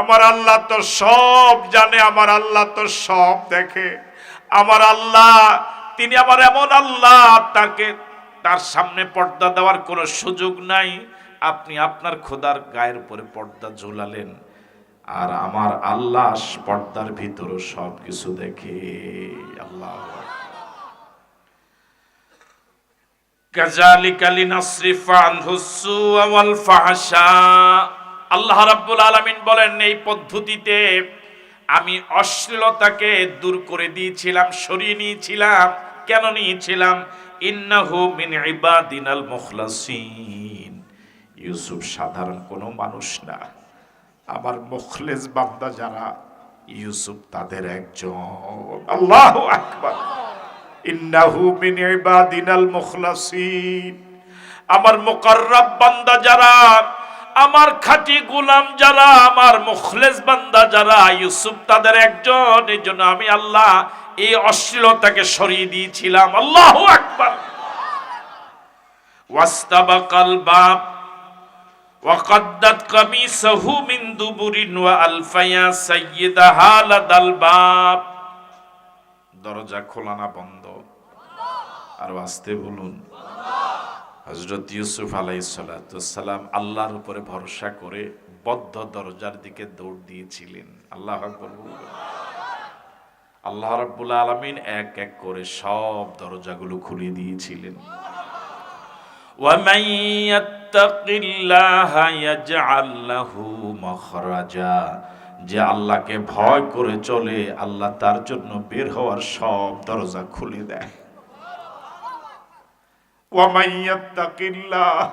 আমার আল্লাহ তো সব জানে, আমার আল্লাহ তো সব দেখে। আমার আল্লাহ, তিনি আমার এমন আল্লাহ, তাকে তার সামনে পর্দা দেওয়ার কোনো সুযোগ নাই। আপনি আপনার খোদার গায়ের উপরে পর্দা ঝুলালেন, আর আমার আল্লাহ পর্দার ভিতরও সব কিছু দেখে। আল্লাহ কাজালিকা লিনাসরিফা আনহুস সুআ ওয়াল ফাহশা। আল্লাহ রাব্বুল আলামিন বলেন, এই পদ্ধতিতে আমি অশ্লীলতাকে দূর করে দিয়েছিলাম, সরিয়ে নিয়েছিলাম। কেন নিয়েছিলাম? ইন্নাহু মিন ইবাদিনাল মুখলাসিন। ইউসুফ সাধারণ কোনো মানুষ না। আমার মুখলেস বান্দা যারা, ইউসুফ তাদের একজন। আল্লাহু আকবার। ইন্নাহু মিন ইবাদিনাল মুখলাসিন। আমার মুকাররাব বান্দা যারা আমার খাঁটি গোলাম যারা আমার মুখলেস বান্দা যারা ইউসুফ তাদের একজন এই জন্য আমি আল্লাহ এই অশ্লীলতাকে সরিয়ে দিয়েছিলাম আল্লাহু আকবার ওয়াস্তাবাকাল বাব وقدت قميصه من دبر وألفيا سيدها لدى الباب দরজা খোলা না বন্ধ আর আসতে বলুন হজরত ইউসুফ আলাইসালাম আল্লাহর উপরে ভরসা করে বদ্ধ দরজার দিকে দৌড় দিয়েছিলেন। আল্লাহ আল্লাহ রব্বুল আলমিন এক এক করে সব দরজাগুলো খুলে দিয়েছিলেন। যে আল্লাহকে ভয় করে চলে, আল্লাহ তার জন্য বের হওয়ার সব দরজা খুলে দেয়। ومن يتق الله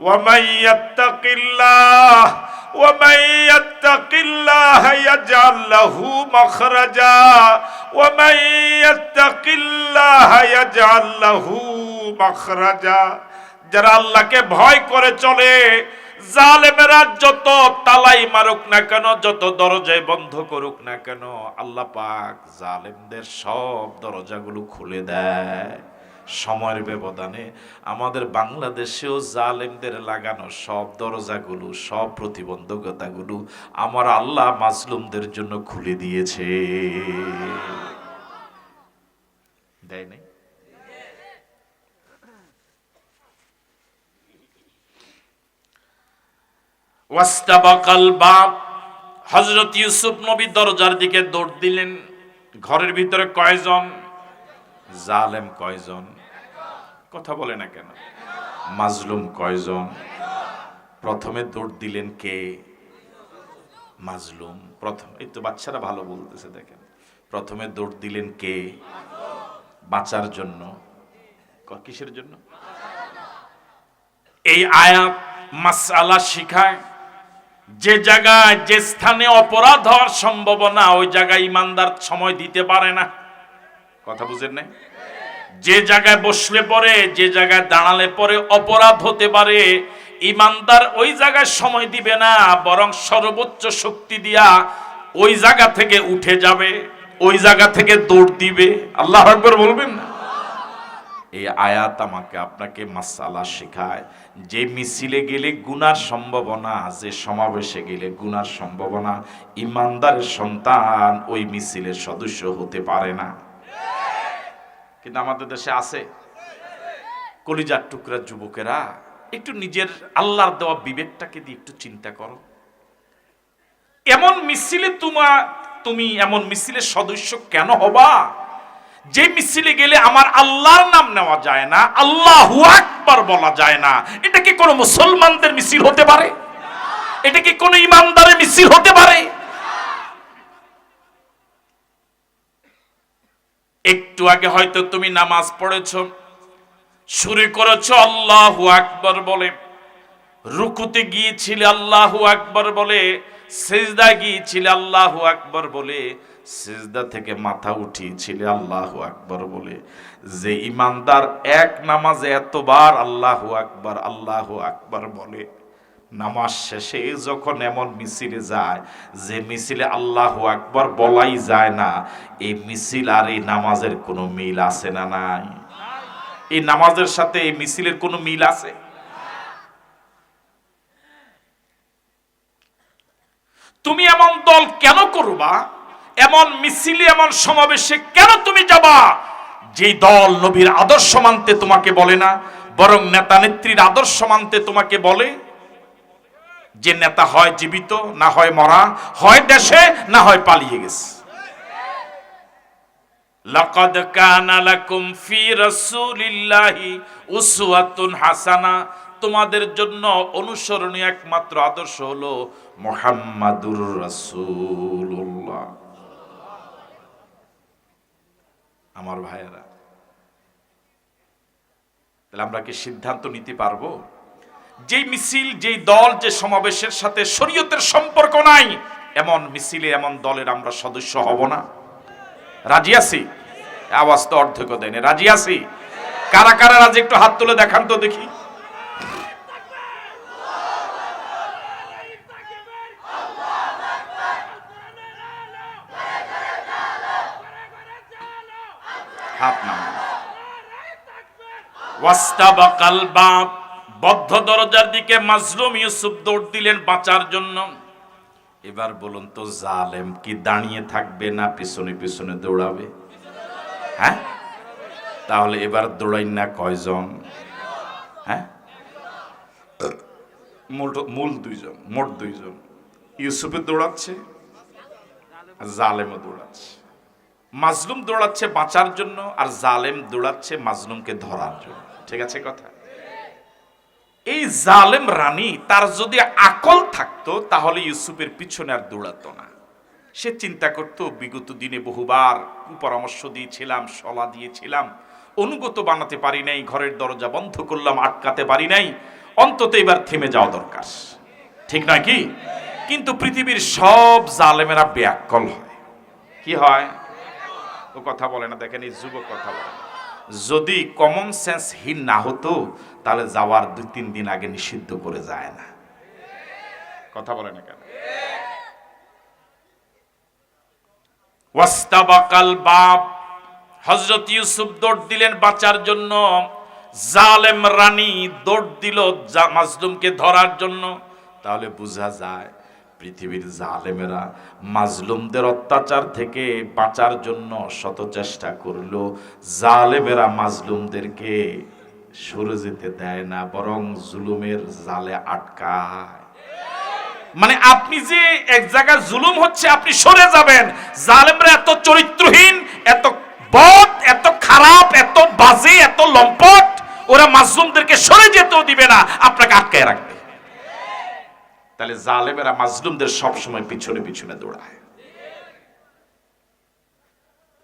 ومن يتق الله ومن يتق الله يجعل له مخرجا ومن يتق الله يجعل له مخرجا যারা আল্লাহকে ভয় করে চলে জালেমেরা যত তালাই মারুক না কেন যত দরজায় বন্ধ করুক না কেন আল্লাহ পাক জালেমদের সব দরজাগুলো খুলে দেয় সময়ের ব্যবধানে আমাদের বাংলাদেশেও জালেমদের লাগানো সব দরজাগুলো, সব প্রতিবন্ধকতাগুলো আমার আল্লাহ মাজলুমদের জন্য খুলে দিয়েছে। হযরত ইউসুফ নবী দরজার দিকে দৌড় দিলেন। ঘরের ভিতরে কয়জন? জালেম কয়জন? কথা বলে না কেন? মাজলুম কয়জন? প্রথমে দৌড় দিলেন কে? মাজলুম। প্রথম এই তো বাচ্চারা ভালো বলতেছে, দেখেন। প্রথমে দৌড় দিলেন কে? বাঁচার জন্য। কিসের জন্য? এই আয়াত মাসালা শিখায়, যে জায়গায়, যে স্থানে অপরাধ হওয়ার সম্ভাবনা, ওই জায়গায় ইমানদার সময় দিতে পারে না। কথা বুঝেন নাই? যে জায়গায় বসলে পরে, যে জায়গায় দাঁড়ালে পরে অপরাধ হতে পারে, ইমানদার ওই জায়গায় সময় দিবে না, বরং সর্বোচ্চ শক্তি দিয়া ওই জায়গা থেকে উঠে যাবে, ওই জায়গা থেকে দৌড় দিবে। আল্লাহ আকবর বলবেন না? এই আয়াত আমাকে, আপনাকে মাসালা শেখায়, যে মিছিলে গেলে গুনার সম্ভাবনা, যে সমাবেশে গেলে গুনার সম্ভাবনা, ইমানদারের সন্তান ওই মিছিলের সদস্য হতে পারে না। কিন্তু আমাদের দেশে আছে। কলিজার টুকরা যুবকেরা, একটু নিজের আল্লাহর দেওয়া বিবেকটাকে দিয়ে একটু চিন্তা করো। এমন মিছিলে তোমা, তুমি এমন মিছিলের সদস্য কেন হবা? যে মিছিলে গেলে আমার আল্লাহর নাম নেওয়া যায় না, আল্লাহ আকবার বলা যায় না। এটা কি কোনো মুসলমানদের মিছিল হতে পারে? এটা কি কোনো ইমানদারের মিছিল হতে পারে? একটু আগে হয়তো তুমি নামাজ পড়েছ, শুরু করেছ, আল্লাহু আকবার বলে। রুকুতে গিয়েছিলে, আল্লাহু আকবার বলে। সেজদা গিয়েছিলে, আল্লাহু আকবর বলে। সেজদা থেকে মাথা উঠিয়েছিলে, আল্লাহু আকবর বলে। যে ইমানদার এক নামাজে এতবার আল্লাহু আকবার আল্লাহু আকবার বলে। নামাজ শেষে যখন এমন মিছিলে যায়, যে মিছিলে আল্লাহ আকবার বলাই যায় না, এই মিছিল আর এই নামাজের কোনো মিল আছে না নাই? এই নামাজের সাথে এই মিছিলের কোনো মিল আছে? তুমি এমন দল কেন করবা? এমন মিছিলে, এমন সমাবেশে কেন তুমি যাবা? যে দল নবীর আদর্শ মানতে তোমাকে বলে না, বরং নেতা নেত্রীর আদর্শ মানতে তোমাকে বলে যে নেতা হয় জীবিত, না হয় মরা, হয় দেশে, না হয় পালিয়ে গেছে। উসওয়াতুন হাসানা। তোমাদের জন্য অনুসরণীয় একমাত্র আদর্শ হলো মুহাম্মাদুর রাসূলুল্লাহ। আমার ভাইয়েরা, তাহলে আমরা কি সিদ্ধান্ত নিতে পারব? যেই মিছিল, যেই দল, যে সমাবেশের সাথে শরীয়তের সম্পর্ক নাই, এমন মিছিলে, এমন দলের আমরা সদস্য হব না। রাজি আছি? আওয়াজ তো অর্ধেক দেয়নি রাজি আছি? কারা কারা রাজি? একটু হাত তুলে দেখান তো দেখি। হাত নাম ওয়াস্তাবাকাল বাপ বদ্ধ দরজার দিকে মাজলুম ইউসুফ দৌড় দিলেন বাঁচার জন্য। এবার বলুন তো, জালেম কি দাঁড়িয়ে থাকবে না পিছনে পিছনে দৌড়াবে? হ্যাঁ? তাহলে এবার দৌড়াই না কয়জন? হ্যাঁ? মূল দুইজন, মোট দুইজন। ইউসুফে দৌড়াচ্ছে জালেমও দৌড়াচ্ছে। মাজলুম দৌড়াচ্ছে বাঁচার জন্য, আর জালেম দৌড়াচ্ছে মাজলুমকে ধরার জন্য। ঠিক আছে কথা? এই জালেম রানী, তার যদি আকল থাকতো, তাহলে ইউসুফের পিছনে আর দৌড়াতো না। সে চিন্তা করতো, বিগত দিনে বহুবার পরামর্শ দিয়েছিলাম সলা দিয়েছিলাম, অনুগত বানাতে পারি নাই, ঘরের দরজা বন্ধ করলাম, আটকাতে পারি নাই, অন্তত এবার থেমে যাওয়া দরকার। ঠিক নয় কি? কিন্তু পৃথিবীর সব জালেমেরা ব্যাকল হয়। কি হয়? ও কথা বলে না, দেখেন এই যুবক কথা বলে। যদি কমন সেন্স হীন না হতো তাহলে যাওয়ার দুই, তিন দিন আগে নিষিদ্ধ করে যায় না। কথা বলে না কেন? ওয়াস্তাবাকাল বাপ হজরত ইউসুফ দৌড় দিলেন বাঁচার জন্য। জালেম রানী দৌড় দিল মাজলুমকে ধরার জন্য। তাহলে বোঝা যায় পৃথিবীর জালেমেরা মাজলুমদের অত্যাচার থেকে বাঁচার জন্য শত চেষ্টা করল। জালেমেরা মাজলুমদেরকে সরে যেতে দেয় না, বরং জুলুমের জালে আটকায়। মানে আপনি যে এক জায়গায় জুলুম হচ্ছে, আপনি সরে যাবেন। জালেমরা এত চরিত্রহীন, এত বদ, এত খারাপ, এত বাজে, এত লম্পট, ওরা মাজলুমদেরকে সরে যেতেও দিবে না, আপনাকে আটকায় রাখবে। তাহলে জালেমেরা মাজলুমদের সবসময় পিছনে পিছনে দৌড়ায়।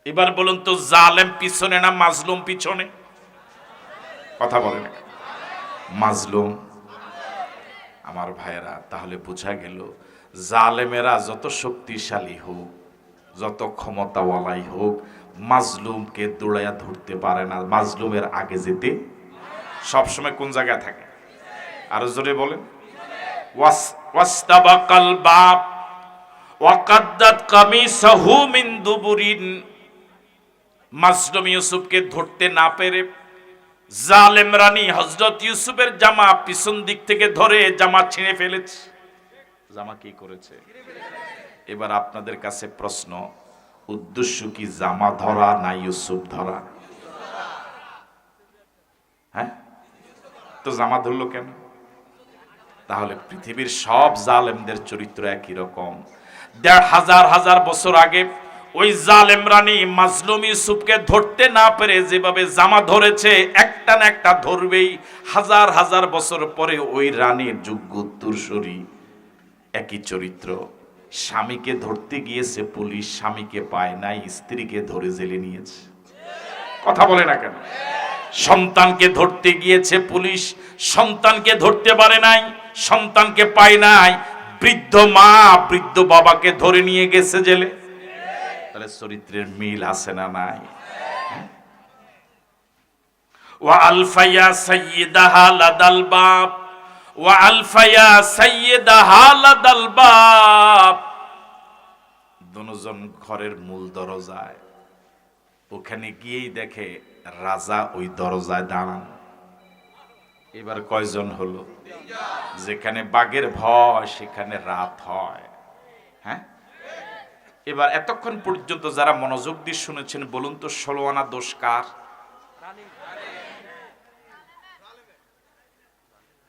এবার বলুন তো, জালেম পিছনে না মাজলুম পিছনে? কথা বলেন। মাজলুম, আমার ভাইয়েরা, তাহলে বোঝা গেল জালেমেরা যত শক্তিশালী হোক, যত ক্ষমতাওয়ালাই হোক, মাজলুমকে দৌড়াইয়া ধরতে পারে না। মাজলুমের আগে যেতে সবসময় কোন জায়গায় থাকে? আরও জোরে বলেন। বাপ মাজলুম ইউসুফকে ধরতে না পেরে জালেম রানী হজরত ইউসুফের জামা পিছন দিক থেকে ধরে জামা ছিঁড়ে ফেলেছে। জামা কি করেছে? এবার আপনাদের কাছে প্রশ্ন, উদ্দেশ্য কি জামা ধরা না ইউসুফ ধরা? হ্যাঁ? তো জামা ধরলো কেন? তাহলে পৃথিবীর সব জালেমদের চরিত্র একই রকম। দেড় হাজার হাজার বছর আগে ওই জালেম রানী মাজলুম ইউসুফকে ধরতে না পেরে যেভাবে জামা ধরেছে, একটা না একটা ধরবেই। হাজার হাজার বছর পরে ওই রানীর যোগ্য উত্তরসূরি একই চরিত্র। স্বামীকে ধরতে গিয়েছে পুলিশ, স্বামীকে পায় নাই, স্ত্রীকে ধরে জেলে নিয়েছে। কথা বলে না কেন? সন্তানকে ধরতে গিয়েছে পুলিশ, সন্তানকে ধরতে পারে নাই, সন্তানকে পায় নাই। বৃদ্ধ মা বৃদ্ধ বাবাকে ধরে নিয়ে গেছে জেলে। তাহলে চরিত্রের মিল আছে না নাই? ওয়া আলফাইয়া সাইয়্যিদাহা লাদাল বাব। ওয়া আলফাইয়া সাইয়্যিদাহা লাদাল বাব। দুজন ঘরের মূল দরজায়। ওখানে গিয়েই দেখে রাজা ওই দরজায় দাঁড়ান। এবার কয়জন হলো? যেখানে বাঘের ভয়, সেখানে রাত হয়। হ্যাঁ? এবার এতক্ষণ পর্যন্ত যারা মনোযোগ দিয়ে শুনেছেন, বলুন তো ষোলো আনা দোষ কার?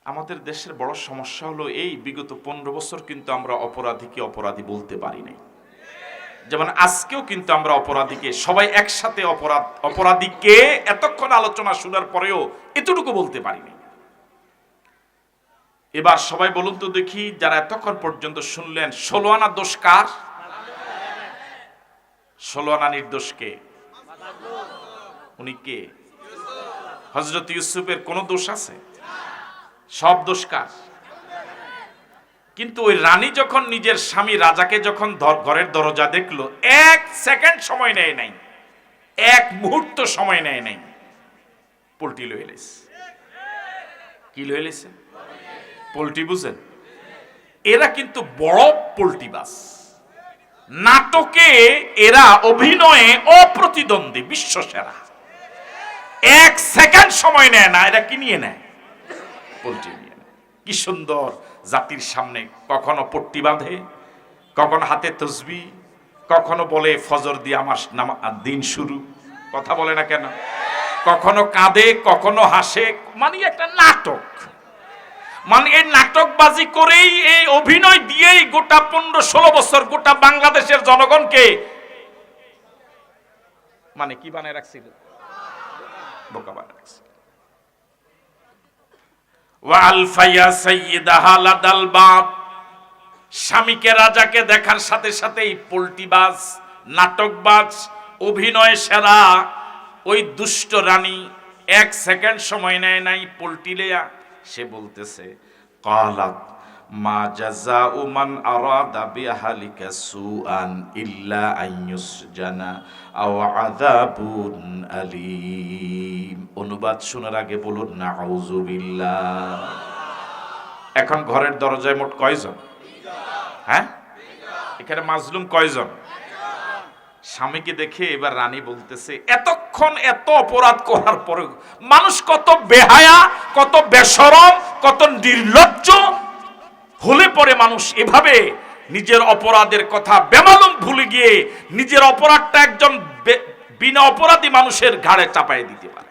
আমাদের দেশের বড় সমস্যা হলো এই, বিগত পনেরো বছর কিন্তু আমরা অপরাধীকে অপরাধী বলতে পারি নাই। যেমন আজকেও কিন্তু আমরা অপরাধীকে, সবাই একসাথে অপরাধ, অপরাধীকে এতক্ষণ আলোচনা শোনার পরেও এতটুকু বলতে পারিনি এবার সবাই বলুন তো দেখি, যারা এতক্ষণ পর্যন্ত শুনলেন ষোলো আনা দোষ কার? ষোলো আনা নির্দোষ কে? উনি কে? হজরত ইউসুফের কোনো দোষ আছে? সব দোষ কার? কিন্তু ওই রানী যখন নিজের স্বামী রাজাকে যখন ঘরের দরজা দেখল, এক সেকেন্ড সময় নেয় নাই। এক মুহূর্ত সময় নেয় নাই। পোল্ট্রি লয়ে এলিস কি লয়ে এলিছে? পোল্ট্রি বুঝেন? এরা কিন্তু বড় পোল্ট্রি বাস নাটকে এরা অভিনয়ে অপ্রতিদ্বন্দ্বী বিশ্ব সেরা এক সেকেন্ড সময় নেয় না, এরা কি নিয়ে নেয়। কি সুন্দর জাতির সামনে কখনো পট্টি বাঁধে, কখনো হাতে তসবি, কখনো বলে ফজর দিয়ে আমার দিন শুরু। কথা বলে না কেন? কখনো কাঁদে, কখনো হাসে মানে একটা নাটক। মানে এই নাটকবাজি করেই, এই অভিনয় দিয়েই গোটা পনেরো ষোলো বছর গোটা বাংলাদেশের জনগণকে মানে কি বানায় রাখছিল? বোকা বানায় রাখছিল। স্বামীকে রাজাকে দেখার সাথে সাথেই পোল্টিবাজ নাটকবাজ, অভিনয় সেরা, ওই দুষ্ট রানী এক সেকেন্ড সময় নেয় নাই পোল্টিলেয়া সে বলতেছে, কালাত, মা জাযাউ মান আরাদা বিআহলিকা সুআন ইল্লা আইয়ুসজানা আও আযাবুন আলিম। অনুবাদ শোনার আগে বলুন নাউযুবিল্লাহ এখন ঘরের দরজায় মোট কয়জন? হ্যাঁ? এখানে মাজলুম কয়জন? স্বামীকে দেখে এবার রানী বলতেছে, এতক্ষণ এত অপরাধ করার পরে মানুষ কত বেহায়া, কত বেসরম, কত নির্লজ্জ। হলে পরে মানুষ এভাবে নিজের অপরাধের কথা বেমালুম ভুলে গিয়ে নিজের অপরাধটা একজন বিনা অপরাধী মানুষের ঘাড়ে চাপাই দিতে পারে।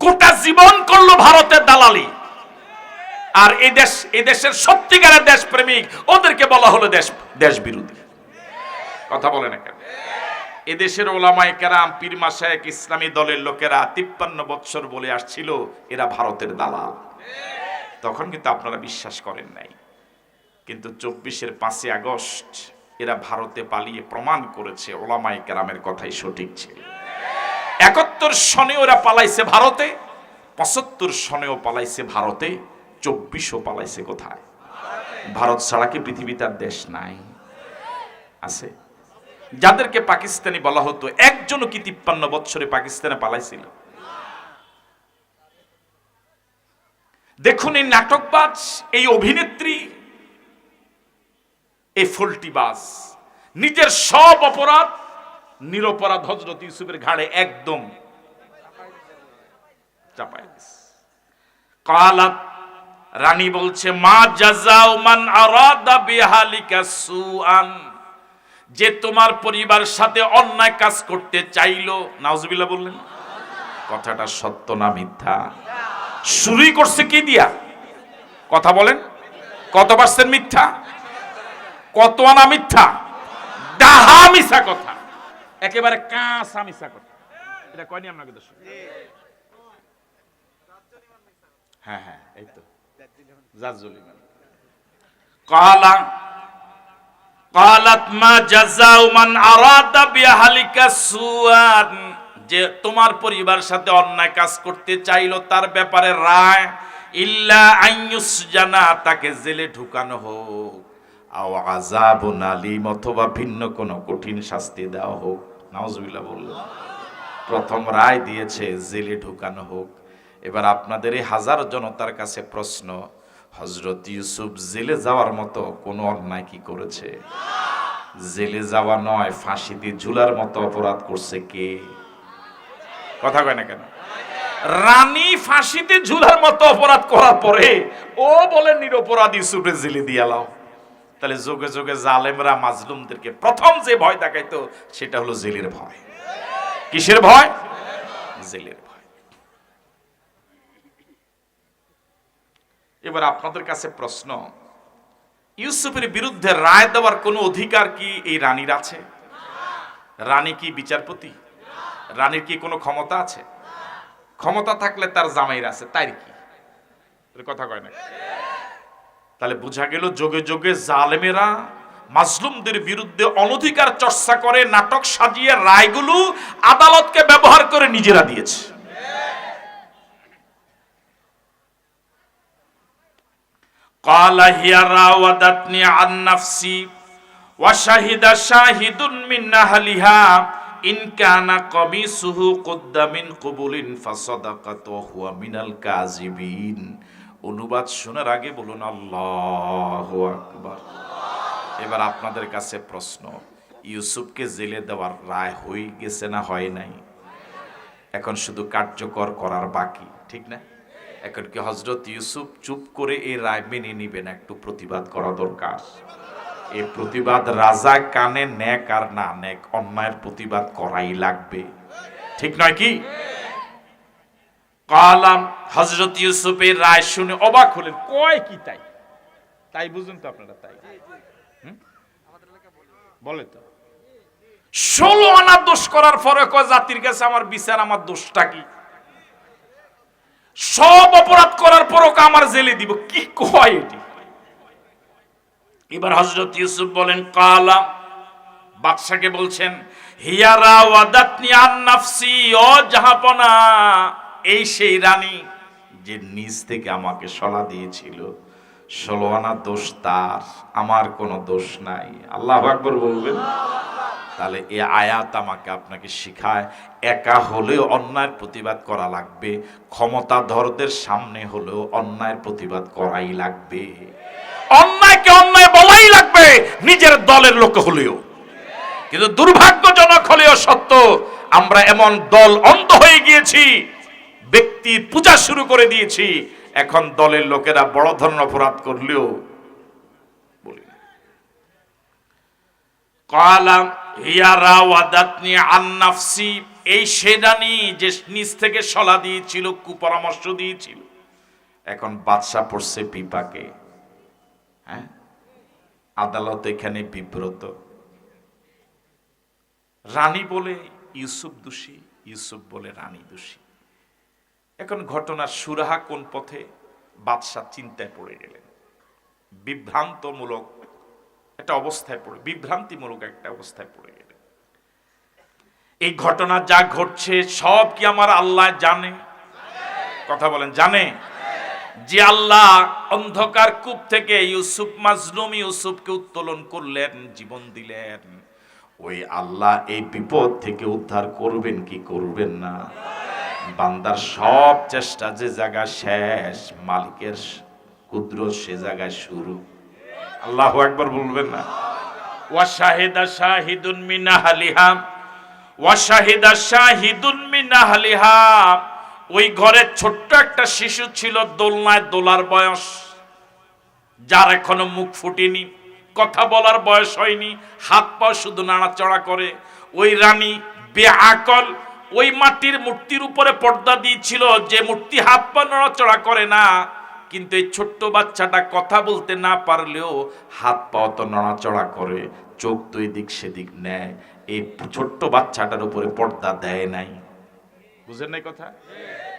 গোটা জীবন করল ভারতের দালালি। আর এই দেশ এই দেশের সত্যিকারের দেশপ্রেমিক, ওদেরকে বলা হলো দেশ দেশ বিরোধী কথা বলে না কেন? এদেশের ওলামায় কেরাম, পীর মাসায়েক ইসলামী দলের লোকেরা তিপ্পান্ন বৎসর বলে আসছিল, এরা ভারতের দালাল। তখন কিন্তু আপনারা বিশ্বাস করেন নাই। কিন্তু চব্বিশের পাঁচই আগস্ট এরা ভারতে পালিয়ে প্রমাণ করেছে, ওলামায় কেরামের কথাই সঠিক ছিল। একাত্তর সনে ওরা পালাইছে ভারতে, পঁচাত্তর সনেও পালাইছে ভারতে, চব্বিশও পালাইছে কোথায়? ভারত ছাড়া কি পৃথিবীতে দেশ নাই? আছে? যাদেরকে পাকিস্তানি বলা হতো, একজনও কি তিপ্পান্ন বৎসরে পাকিস্তানে পালাইছিল দেখুন এই নাটকবাজ, এই অভিনেত্রী, এই ফল্টিবাজ, নিজের সব অপরাধ, নিরপরাধ হজরত ইউসুফের ঘাড়ে একদম। কালাত, রানী বলছে, মা জাজাও মান আরাদা বিহালিকা সুআন যে তোমার পরিবার সাথে অন্যায় কাজ করতে চাইলো, নাউজুবিল্লাহ বললেন, কথাটা সত্য না মিথ্যা? শুরুই করছে কি দিয়া? কথা বলেন, কত পার্সেন্ট মিথ্যা? কত আনা মিথ্যা? ডাহা মিশা কথা। একেবারে কাঁচা মিশা কথা। এটা কয়নি আপনাকে দোষ হ্যাঁ হ্যাঁ এই তো। জাজুলিমান কালা কালাত মা জাজাউ মান আরাদা বিহালিকা সুআন যে তোমার পরিবার সাথে অন্যায় কাজ করতে চাইলো তার ব্যাপারে রায় ইল্লা আইয়ুস জানা তাকে জেলে ঢুকানো হোক। আও আযাবুন অথবা ভিন্ন কোনো কঠিন শাস্তি দেওয়া হোক। নাউজুবিল্লাহ বলল, প্রথম রায় দিয়েছে, জেলে ঢুকানো হোক। এবার আপনাদের এই হাজার জনতার কাছে প্রশ্ন হজরত ইউসুফ জেলে যাওয়ার মতো কোনো অন্যায় কি করেছে? জেলে যাওয়া নয়, ফাঁসিতে ঝুলার মতো অপরাধ করছে কে? কথা কয় না কেন? রানী ফাঁসিতে ঝুলার মতো অপরাধ করার পরে ও বলে, নিরপরাধ ইউসুফে জেলে দিয়ে দিয়ালাও তাহলে যোগে যোগে জালেমরা মাজলুমদেরকে প্রথম যে ভয় দেখাইতো, সেটা হলো জেলের ভয়। কিসের ভয়? জেলের ভয় এবার আপনাদের কাছে প্রশ্ন, ইউসুফের বিরুদ্ধে রায় দেওয়ার কোনো অধিকার কি এই রানীর আছে? রানী কি বিচারপতি? রানীর কি কোনো ক্ষমতা আছে? ক্ষমতা থাকলে তার জামাইর আছে তাই কি? কথা কয় না তাহলে বোঝা গেল যোগে যোগে জালেমেরা মাজলুমদের বিরুদ্ধে অনধিকার চর্চা করে, নাটক সাজিয়ে রায়গুলো আদালতকে ব্যবহার করে নিজেরা দিয়েছে। قال هي راودتني عن نفسي وشهد شاهد من أهلها إن كان قميصه قد من قبل فصدقت وهو من الكاذبين অনুবাদ শোনার আগে বলুন আল্লাহ আকবার এবার আপনাদের কাছে প্রশ্ন ইউসুফকে জেলে দেওয়ার রায় হয়ে গেছে না হয় নাই এখন শুধু কার্যকর করার বাকি ঠিক না এখন কি হজরত ইউসুফ চুপ করে এই রায় মেনে নিবেন? একটু প্রতিবাদ করা দরকার। এই প্রতিবাদ রাজা কানে ন্যাক আর না ন্যাক অন্যায়ের প্রতিবাদ করাই লাগবে। ঠিক নয় কি? কালাম হজরত ইউসুফের রায় শুনে অবাক হলেন। কয় কি তাই? তাই বুঝুন তো আপনারা, তাই? বলে তো। ষোলো আনা দোষ করার পরে কয়, জাতির কাছে আমার বিচার, আমার দোষটা কি? সব অপরাধ করার পরও আমার জেলে দিব। কি কয় এটি? এবার হজরত ইউসুফ বলেন কালাম বাদশাকে বলছেন, হিয়ারা ওয়াদাতনি আন নাফসি, ও জাহাপনা। এই সেই রানী যে নিজ থেকে আমাকে সলা দিয়েছিল। ষোলো আনা দোষ তার, আমার কোনো দোষ নাই। আল্লাহ আকবর বলবেন। তাহলে এ আয়াত আমাকে আপনাকে শিখায়। একা হলেও অন্যায়ের প্রতিবাদ করা লাগবে। ক্ষমতাধরদের সামনে হলেও অন্যায়ের প্রতিবাদ করাই লাগবে। অন্যায়কে অন্যায় বলাই লাগবে, নিজের দলের লোক হলেও। কিন্তু দুর্ভাগ্যজনক হলেও সত্য, আমরা এমন দল অন্ধ হয়ে গিয়েছি, ব্যক্তির পূজা শুরু করে দিয়েছি। এখন দলের লোকেরা বড় ধরনের অপরাধ করলেও বলি না কালাম হিয়ারা ওয়াদাতনি আন নাফসি, এই সেনানি যে নিজ থেকে সলা দিয়েছিল, কুপরামর্শ দিয়েছিল। এখন বাদশা পড়ছে পিপাকে। হ্যাঁ? আদালত এখানে বিব্রত। রানী বলে ইউসুফ দোষী, ইউসুফ বলে রানী দোষী। এখন ঘটনার সুরাহা কোন পথে? বাদশাহ চিন্তায় পড়ে গেলেন। বিভ্রান্তমূলক একটা অবস্থায় পড়ে, বিভ্রান্তিমূলক একটা অবস্থায় পড়ে গেলেন এই ঘটনা যা ঘটছে, সব কি আমার আল্লাহ জানে? কথা বলেন, জানে? যে আল্লাহ অন্ধকার কূপ থেকে ইউসুফ মাজলুম ইউসুফকে উত্তোলন করলেন, জীবন দিলেন। ওই আল্লাহ এই বিপদ থেকে উদ্ধার করবেন কি করবেন না? বান্দার সব চেষ্টা যে জায়গা শেষ, মালিকের কুদরত সে জায়গায় শুরু। আল্লাহ একবার বলবেন না। ওয়া শাহিদা শাহিদুন মিন আহলিহা ওয়া শাহিদা শাহিদুন মিন ওই ঘরে ছোট্ট একটা শিশু ছিল, দোলনায় দোলার বয়স। যার এখনও মুখ ফুটেনি, কথা বলার বয়স হয়নি, হাত পা শুধু নাড়াচড়া করে। ওই রানী বেআকল ওই মাটির মূর্তির উপরে পর্দা দিয়েছিল, যে মূর্তি হাত পা নড়াচড়া করে না কিন্তু এই ছোট্ট বাচ্চাটা কথা বলতে না পারলেও হাত পা তো নড়াচড়া করে, চোখ তো এদিক সেদিক নেয়। এই ছোট্ট বাচ্চাটার উপরে পর্দা দেয় নাই। বুঝেন নাই কথা?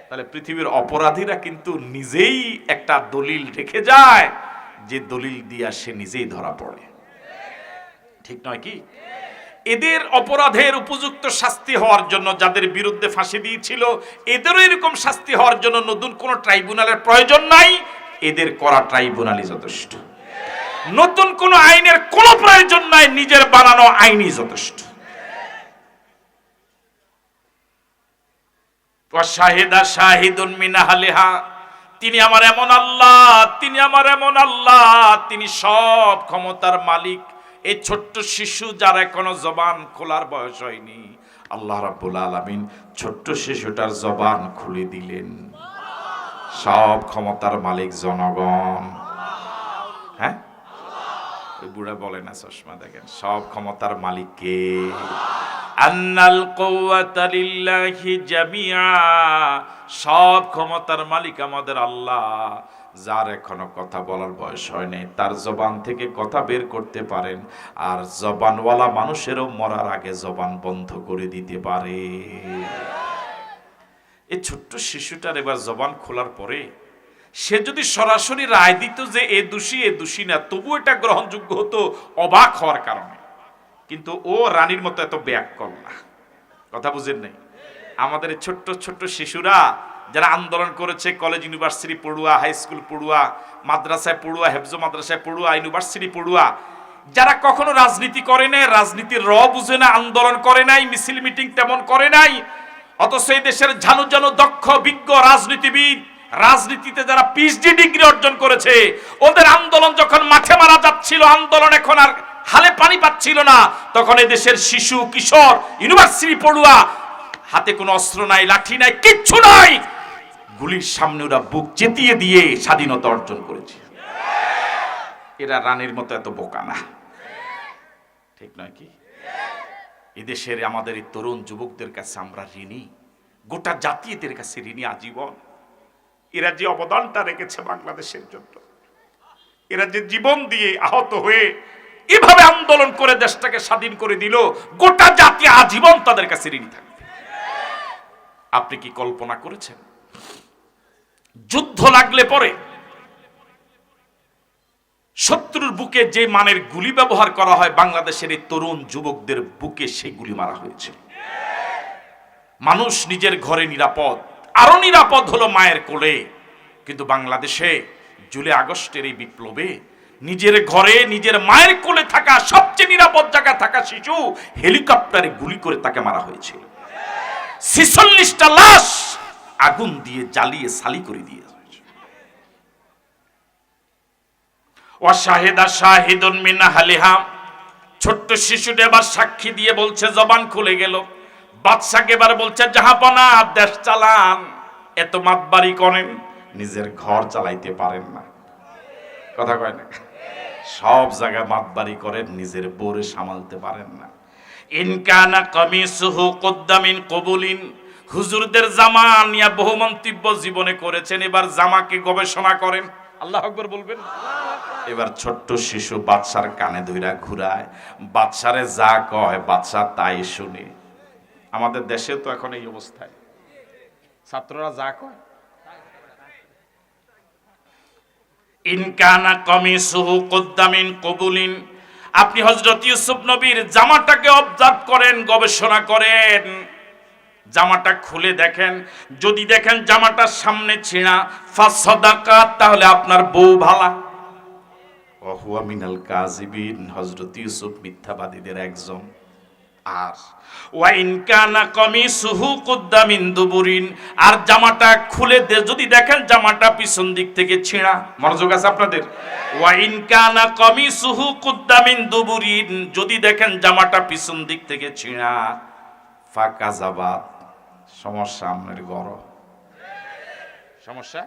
তাহলে পৃথিবীর অপরাধীরা কিন্তু নিজেই একটা দলিল রেখে যায়, যে দলিল দিয়া সে নিজেই ধরা পড়ে। ঠিক নয় কি? এদের অপরাধের উপযুক্ত শাস্তি হওয়ার জন্য যাদের বিরুদ্ধে ফাঁসি দিয়েছিল, এদেরও এরকম শাস্তি হওয়ার জন্য নতুন কোন ট্রাইব্যুনালের প্রয়োজন নাই। এদের করা ট্রাইব্যুনালই যথেষ্ট। নতুন কোন আইনের কোনো প্রয়োজন নাই, নিজের বানানো আইনই যথেষ্ট। তিনি আমার এমন আল্লাহ, তিনি আমার এমন আল্লাহ, তিনি সব ক্ষমতার মালিক। এই ছোট্ট শিশু যার এখনও জবান খোলার বয়স হয়নি, আল্লাহ রাব্বুল আলামিন ছোট্ট শিশুটার জবান খুলে দিলেন। সব ক্ষমতার মালিক জনগণ। হ্যাঁ? ওই বুড়া বলে না চশমা দেখেন, সব ক্ষমতার মালিক কে? আন্নাল কওয়াতা লিল্লাহি জামিআ। সব ক্ষমতার মালিক আমাদের আল্লাহ। যার এখনও কথা বলার বয়স হয় নাই তার জবান থেকে কথা বের করতে পারেন, আর জবানওয়ালা মানুষেরও মরার আগে জবান বন্ধ করে দিতে পারে। এই ছোট্ট শিশুটার এবার জবান খোলার পরে, সে যদি সরাসরি রায় দিত যে এ দোষী এ দোষী না তবু এটা গ্রহণযোগ্য হতো অবাক হওয়ার কারণে। কিন্তু ও রানীর মতো এত ব্যাক কর না। কথা বুঝেন নাই? আমাদের ছোট্ট ছোট্ট শিশুরা যারা আন্দোলন করেছে কলেজ ইউনিভার্সিটি পড়ুয়া হাই স্কুল পড়ুয়া, মাদ্রাসায় পড়ুয়া, হেফজো মাদ্রাসায় পড়ুয়া ইউনিভার্সিটি পড়ুয়া, যারা কখনো রাজনীতি করে নাই, রাজনীতির র বুঝে না, আন্দোলন করে নাই, মিছিল মিটিং তেমন করে নাই, অথচ এই দেশের ঝানু ঝানু, দক্ষ, বিজ্ঞ রাজনীতিবিদ, রাজনীতিতে যারা পিএইচডি ডিগ্রি অর্জন করেছে, ওদের আন্দোলন যখন মাঠে মারা যাচ্ছিল, আন্দোলন এখন আর হালে পানি পাচ্ছিল না, তখন এই দেশের শিশু, কিশোর ইউনিভার্সিটি পড়ুয়া, হাতে কোনো অস্ত্র নাই, লাঠি নাই, কিচ্ছু নাই। গুলির সামনে ওরা বুক চেতিয়ে দিয়ে স্বাধীনতা অর্জন করেছে। এরা রানীর মতো এত বোকা না। ঠিক নয় কি? এদেশের আমাদের এই তরুণ যুবকদের কাছে আমরা ঋণী। গোটা জাতীয়দের কাছে ঋণী আজীবন। এরা যে অবদানটা রেখেছে বাংলাদেশের জন্য, এরা যে জীবন দিয়ে আহত হয়ে এভাবে আন্দোলন করে দেশটাকে স্বাধীন করে দিল, গোটা জাতি আজীবন তাদের কাছে ঋণী থাকবে। আপনি কি কল্পনা করেছেন যুদ্ধ লাগলে পরে। শত্রুর বুকে যে মানের গুলি ব্যবহার করা হয়, বাংলাদেশের এই তরুণ যুবকদের বুকে সেই গুলি মারা হয়েছে। মানুষ নিজের ঘরে নিরাপদ, আরও নিরাপদ হলো মায়ের কোলে। কিন্তু বাংলাদেশে জুলাই আগস্টের এই বিপ্লবে নিজের ঘরে, নিজের মায়ের কোলে থাকা, সবচেয়ে নিরাপদ জায়গা থাকা শিশু হেলিকপ্টারে গুলি করে তাকে মারা হয়েছিল ছিচল্লিশটা লাশ আগুন দিয়ে জ্বালিয়ে সালি করে দিয়ে ওয়াশাহেদা শাহিদুন মিন হালিহা ছোট্ট শিশুটা এবার সাক্ষী দিয়ে বলছে, জবান খুলে গেল। বাদশাকে এবার বলছে, জাহাপনা, দেশ চালান। এত মাতবাড়ি করেন, নিজের ঘর চালাইতে পারেন না। কথা কয় না? সব জায়গায় মাতবাড়ি করেন, নিজের বোরে সামালতে পারেন না। ইনকানা কমিসুহু কদ্দামিন কবুলিন হুজুরদের জামা নিয়ে বহু মন্তব্য জীবনে করেছেন। এবার জামাকে গবেষণা করেন। আল্লাহ আকবর বলবেন। এবার ছোট্ট শিশু বাচ্চার কানে ধইরা ঘুরায়। বাচ্চারে যা কয় বাচ্চা তাই শুনে। আমাদের দেশে তো এখন এই অবস্থায়। ছাত্ররা যা কয়। ইনকানা কমিসুহু কদ্দামিন কবুলিন। আপনি হজরত ইউসুফ নবীর জামাটাকে অবজার্ভ করেন, গবেষণা করেন। জামাটা খুলে দেখেন। যদি দেখেন জামাটার সামনে ছিঁড়া ফাঁসদাকা তাহলে আপনার বউ ভালা। অহুয়া মিনাল কাজিবিন হজরত ইউসুফ মিথ্যাবাদীদের একজন। আর ওয়াইন কানা কমিসুহু কুদ্দামিন দুবুরিন, আর জামাটা খুলে দে, যদি দেখেন জামাটা পিছন দিক থেকে ছিঁড়া। মনোযোগ আছে আপনাদের? ওয়াইন কানা কমিসুহু কুদ্দামিন দুবুরিন, যদি দেখেন জামাটা পিছন দিক থেকে ছিঁড়া ফাঁকা জাবাত সমস্যা আপনার গড় সমস্যা?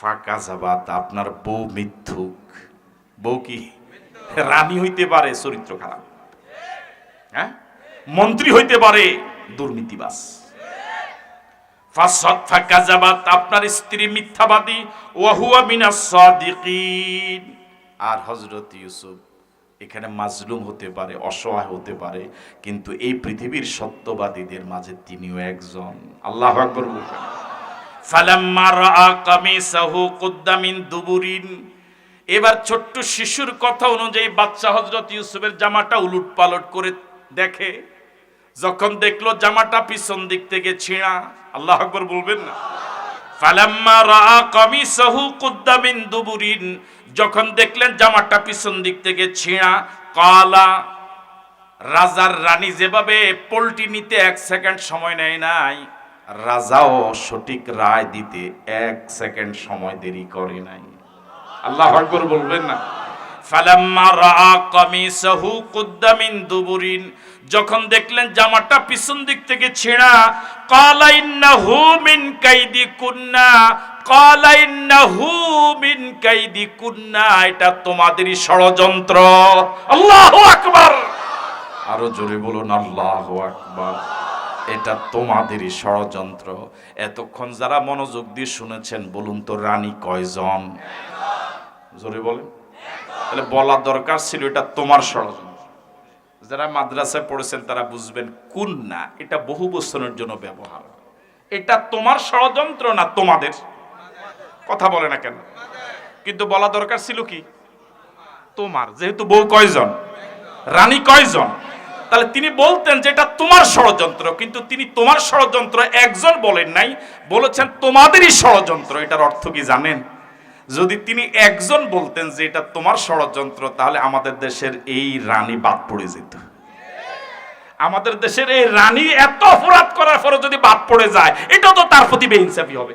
ফাঁকা জাবাত আপনার বউ মিথ্যুক। বউ কি রানী হইতে পারে চরিত্র খারাপ। হ্যাঁ? মন্ত্রী হইতে পারে দুর্নীতিবাস ফাসাদ ফাঁকা জাবাত আপনার স্ত্রী মিথ্যাবাদী ওয়াহুয়া মিনাস সাদিকিন। আর হযরত ইউসুফ এখানে মাজলুম হতে পারে, অসহায় হতে পারে, কিন্তু এই পৃথিবীর সত্যবাদীদের মাঝে তিনিও একজন। আল্লাহ আকবর এবার ছোট্ট শিশুর কথা অনুযায়ী বাচ্চা হযরত ইউসুফের জামাটা উলুট পালট করে দেখে। যখন দেখল জামাটা পিছন দিক থেকে ছিঁড়া, আল্লাহ আকবর বলবেন না? ফালাম্মা রা কামিসাহু কুদ্দা মিন দুবুরিন, যখন দেখলেন জামাটা পিছন দিক থেকে ছিঁড়া, কালা, রাজার রানী যেভাবে পোল্টি নিতে এক সেকেন্ড সময় নেয় নাই, রাজাও সঠিক রায় দিতে এক সেকেন্ড সময় দেরি করে নাই। আল্লাহ বলবেন না। ফালাম্মা রাআ কামিসাহু কুদ্দা মিন দুবুরিন। যখন দেখলেন জামাটা পিছন দিক থেকে ছেঁড়া ক্বালা ইন্নাহু মিন কাইদি কুন্না ক্বালা ইন্নাহু মিন কাইদি কুন্না, এটা তোমাদেরই ষড়যন্ত্র। আল্লাহু আকবার! আরও জোরে বলুন, আল্লাহু আকবার। এটা তোমাদেরই ষড়যন্ত্র। এতক্ষণ যারা মনোযোগ দিয়ে শুনেছেন, বলুন তো রানী কয়জন? জোরে বলেন। তাহলে বলা দরকার ছিল এটা তোমার ষড়যন্ত্র। যারা মাদ্রাসায় পড়েছেন তারা বুঝবেন কোন না এটা বহু বছরের জন্য ব্যবহার। এটা তোমার ষড়যন্ত্র না তোমাদের? কথা বলে না কেন? কিন্তু বলা দরকার ছিল কি? তোমার, যেহেতু বউ কয়জন? রানী কয়জন? তাহলে তিনি বলতেন যে এটা তোমার ষড়যন্ত্র, কিন্তু তিনি তোমার ষড়যন্ত্র একজন বলেন নাই, বলেছেন তোমাদেরই ষড়যন্ত্র। এটার অর্থ কি জানেন? যদি তিনি একজন বলতেন যে এটা তোমার ষড়যন্ত্র, তাহলে আমাদের দেশের এই রানী বাদ পড়ে যেত। আমাদের দেশের এই রানী এত অপরাধ করার পরে যদি বাদ পড়ে যায় এটা তো তার প্রতি বেইনসাফি হবে।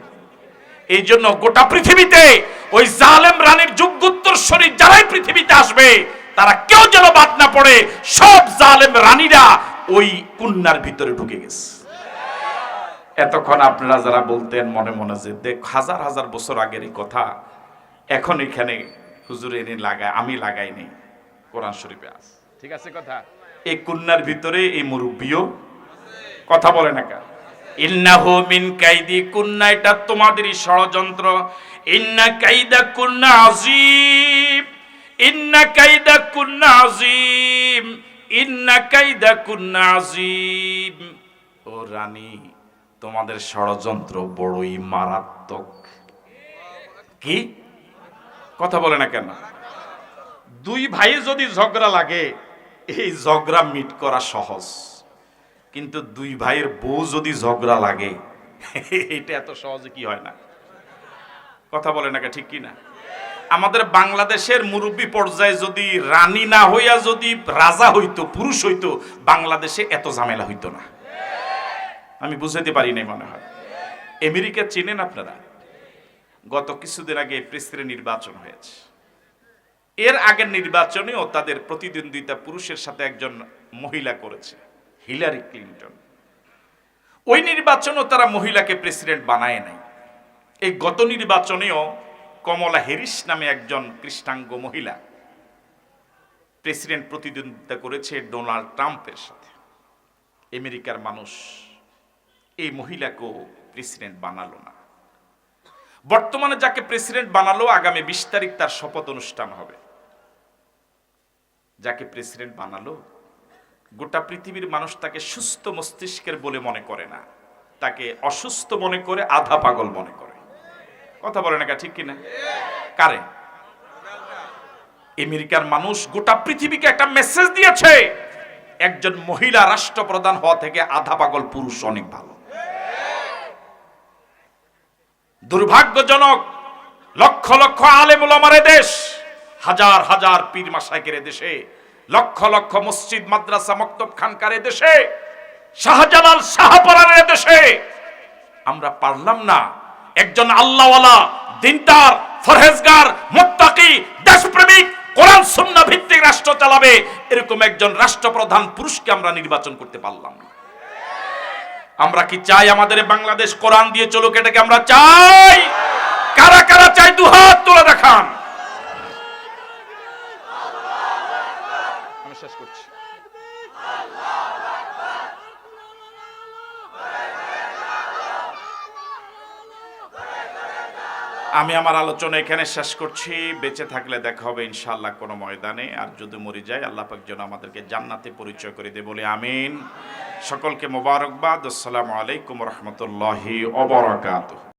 এই জন্য গোটা পৃথিবীতে ওই জালেম রানীর যোগ্যোত্তরস্বরী যারাই পৃথিবীতে আসবে, তারা কেউ যেন বাদ না পড়ে, সব জালেম রানীরা ওই কুন্নার ভিতরে ঢুকে গেছে। এতক্ষণ আপনারা যারা বলতেন মনে মনে যে দেখ, হাজার হাজার বছর আগের এই কথা এখন এখানে হুজুর এনে লাগায় আমি লাগাই নেই। কোরআন শরীফে আস ঠিক আছে কথা? এই কুন্নার ভিতরে এই মুরব্বিও কথা বলে না কেন? ইন্নাহু মিন কাইদি কুন্না এটা তোমাদেরই ষড়যন্ত্র। ইন্না কাইদা কুন্না আজিম ইন্না কাইদা কুন্না আজিম ইন্না কাইদা কুন্না আজিম ও রানী তোমাদের ষড়যন্ত্র বড়ই মারাত্মক। কি? কথা বলে না কেন? দুই ভাই যদি ঝগড়া লাগে, এই ঝগড়া মিট করা সহজ। কিন্তু দুই ভাইয়ের বউ যদি ঝগড়া লাগে, এটা এত সহজে কি হয় না? কথা বলে না ঠিক কি না? আমাদের বাংলাদেশের মুরব্বী পর্যায়ে যদি রানী না হইয়া যদি রাজা হইতো, পুরুষ হইতো, বাংলাদেশে এত ঝামেলা হইতো না। আমি বুঝাইতে পারি নাই মনে হয়। আমেরিকা চেনেন আপনারা? গত কিছুদিন আগে প্রেসিডেন্ট নির্বাচন হয়েছে। এর আগের নির্বাচনেও তাদের প্রতিদ্বন্দ্বিতা পুরুষের সাথে একজন মহিলা করেছে, হিলারি ক্লিন্টন। ওই নির্বাচনও তারা মহিলাকে প্রেসিডেন্ট বানায় নাই। এই গত নির্বাচনেও কমলা হেরিস নামে একজন কৃষ্ণাঙ্গ মহিলা প্রেসিডেন্ট প্রতিদ্বন্দ্বিতা করেছে ডোনাল্ড ট্রাম্পের সাথে। আমেরিকার মানুষ এই মহিলাকেও প্রেসিডেন্ট বানালো না। বর্তমানে যাকে প্রেসিডেন্ট বানালো, আগামী বিশ তারিখ তার শপথ অনুষ্ঠান হবে। যাকে প্রেসিডেন্ট বানালো, গোটা পৃথিবীর মানুষ তাকে সুস্থ মস্তিষ্কের বলে মনে করে না। তাকে অসুস্থ মনে করে, আধা পাগল মনে করে। কথা বলে না ঠিক কিনা? কারে? আমেরিকার মানুষ গোটা পৃথিবীকে একটা মেসেজ দিয়েছে। একজন মহিলা রাষ্ট্রপ্রধান হওয়া থেকে আধা পাগল পুরুষ অনেক ভালো। দুর্ভাগ্যজনক লক্ষ লক্ষ আলেমুল আমার দেশ, হাজার হাজার পীর মাসাইকের দেশে, লক্ষ লক্ষ মসজিদ, মাদ্রাসা, মক্তব খানকার দেশে, শাহজালাল শাহপরানের দেশে। আমরা পারলাম না একজন আল্লাহওয়ালা, দিনদার, ফরহেজগার, মুত্তাকি, দেশপ্রেমিক, কোরআন, সুন্নাহ ভিত্তিক রাষ্ট্র চালাবে, এরকম একজন রাষ্ট্রপ্রধান পুরুষকে আমরা নির্বাচন করতে পারলাম না। আমরা কি চাই আমাদের বাংলাদেশ কোরআন দিয়ে চলুক এটাকে আমরা চাই? কারা কারা চাই দু হাত তোলা দেখান আমি শেষ করছি আমি আমার আলোচনা এখানে শেষ করছি। বেঁচে থাকলে দেখা হবে ইনশাআল্লাহ কোনো ময়দানে। আর যদি মরে যায়, আল্লাহ পাক যেন আমাদেরকে জান্নাতে পরিচয় করে দে বলে আমিন। সকলকে মোবারকবাদ। আসসালামু আলাইকুম রহমতুল্লাহি অবরাকাতুহ